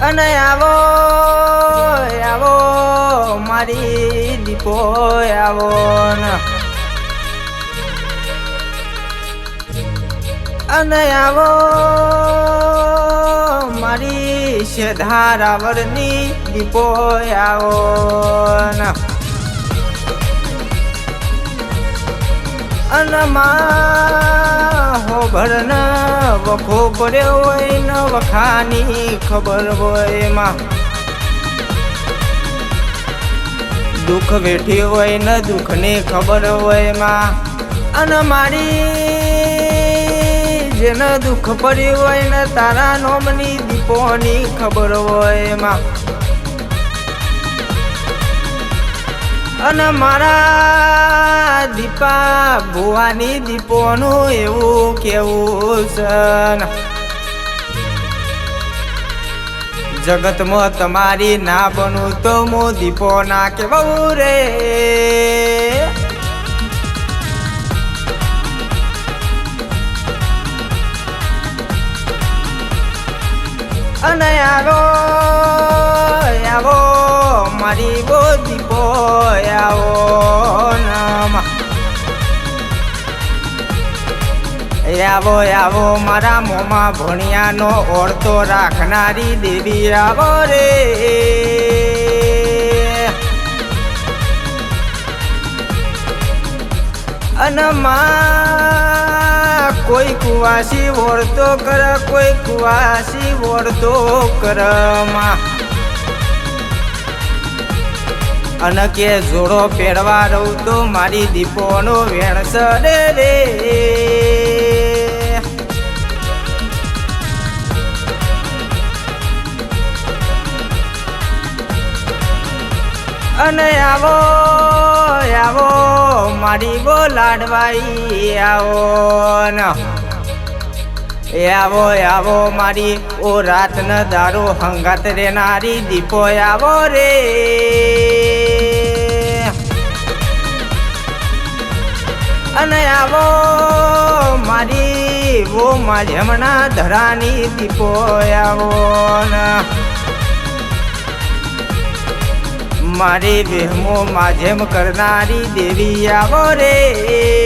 અને આવો આવો, મારી દીપો આવો અને આવો, મારી શેધારાવરની દીપો આવો ને. અને માં હો ભરન વખો પડ્યો હોય ને વખાની ખબર હોય એમાં. દુઃખ વેઠી હોય, ને દુઃખની ખબર હોય એમાં. અને મારી જેને દુઃખ પડ્યું હોય, ને તારા નોમની દીપોની ખબર હોયમાં અને મારા દીપા, ભુવાની દીપોનું એવું કેવું છે. જગતમાં તમારી ના બનું તો હું દીપો ના કેવું રે અને આવો આવો મારી બો દીપો આવો આવો, મારા મોમાં ભણિયાનો ઓળતો રાખનારી દેવી આવો રે. અન કોઈ કુવાસી ઓળતો કર, કોઈ કુવાસી ઓળતો કર અને કે જોડો પેડવા રહું તો મારી દીપોનો વેણસરે રે. અને આવો આવો, મારી બો લાડવાઈ આવો આવો આવો, મારી ઓ રાત ન દારો હંગાત રેનારી દીપો આવો રે. અને આવો, મારી વો માધ્યમના ધરાની દીપો આવો, ના. મારી વહેમો માધેમ કરનારી દેવી આવો રે.